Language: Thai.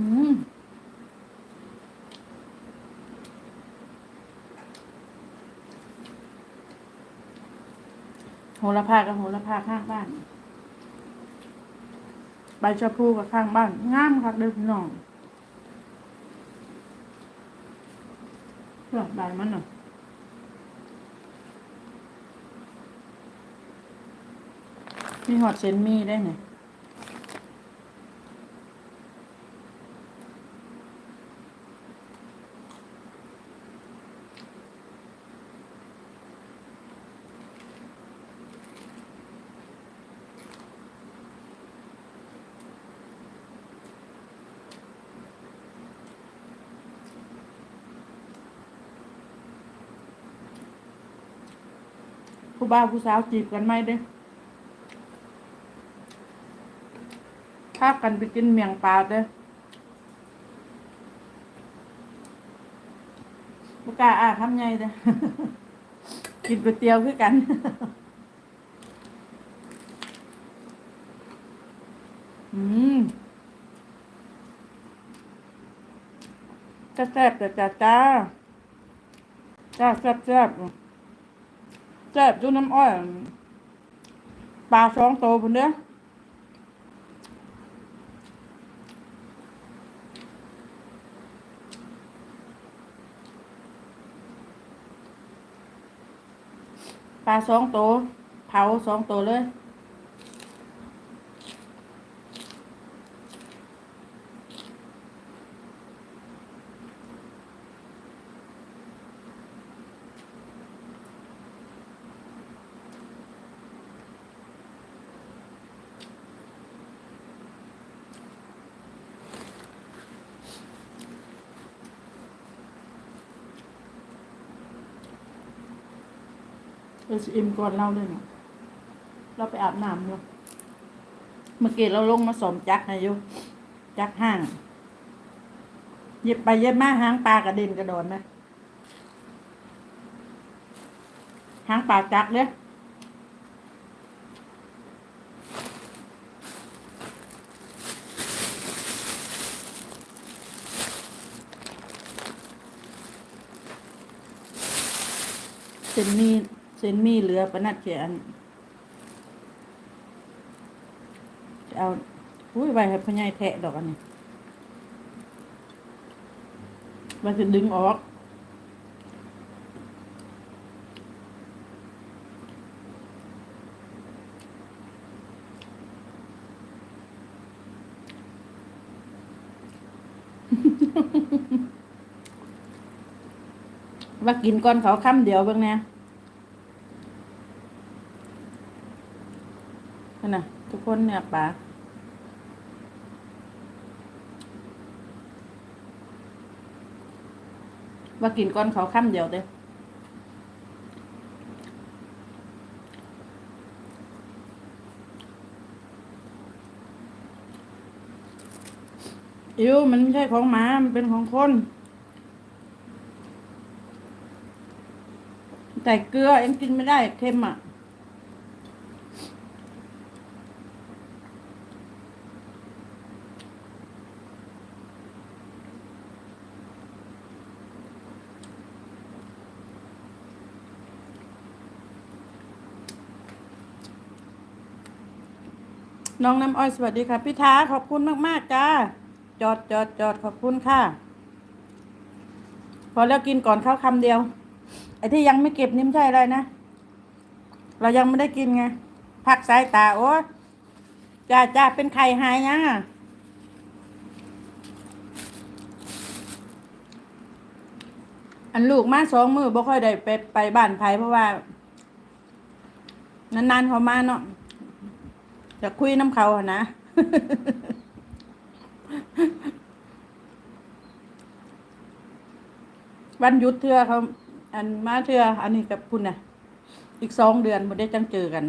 อืมโหระพากับโหระพาข้างบ้าน ใบชะพูกับข้างบ้าน งามคักเด้อพี่น้องเลือกใบมันหน่อยมีหอดเซนมีได้ไง ผู้บ่าวผู้สาวจีบกันไหมเด้อพากันไปกินเมียงปลาเด้บุกาอาทำไงเด้กินก๋วยเตี๋ยวคือกันอืมจะแซ่บแต่จ้าจ้าจ้าแซ่บแซ่บ แซ่บจุน้ำอ้อยปลาสองโตพุ่นเด้อปลาสองโตเผาสองโตเลย เราจะอิ่มก่อนเราเลยเนาะเราไปอาบน้ำอยู่เมื่อกี้เราลงมาสมจักให้อยู่จักห้างเย็บไปเย็บมาหางปลากระเด็นกระโดดนะหางปลาจักเลยเส้นมี เส้นมีเหลือประนัดเขียนจะเอาอุ้ยไว้ให้พ่อใหญ่แทะดอกอันนี้มันจะดึงออกว่ากินก่อนเขาค่ำเดียวเบิ่งแน่นั่ นะทุกคนเนี่ยป่าว่ากินก่อนเขาค่ำเดียวเด้ออิวมันไม่ใช่ของหมา มันเป็นของคนใส่เกลือเอ็งกินไม่ได้เค็มอะ น้องน้ำอ้อยสวัสดีค่ะพี่ท้าขอบคุณมากๆจ้าจอดจอดจอดขอบคุณค่ะ พอแล้วกินก่อนข้าวคำเดียว ไอ้ที่ยังไม่เก็บนี่มใช่อะไรนะ เรายังไม่ได้กินไงพักสายตาโอ้จ้าจ้าเป็นไข่หายยังอะอันลูกมาสองมือบ่ค่อยได้ไปไปบ้านไผเพราะว่า นานๆเขามาเนาะ จะคุยน้ำเขาอะนะวันยุดเทือเขา อันมาเทืออันนี้กับคุณนะอีกสองเดือนมันได้จังเจอกัน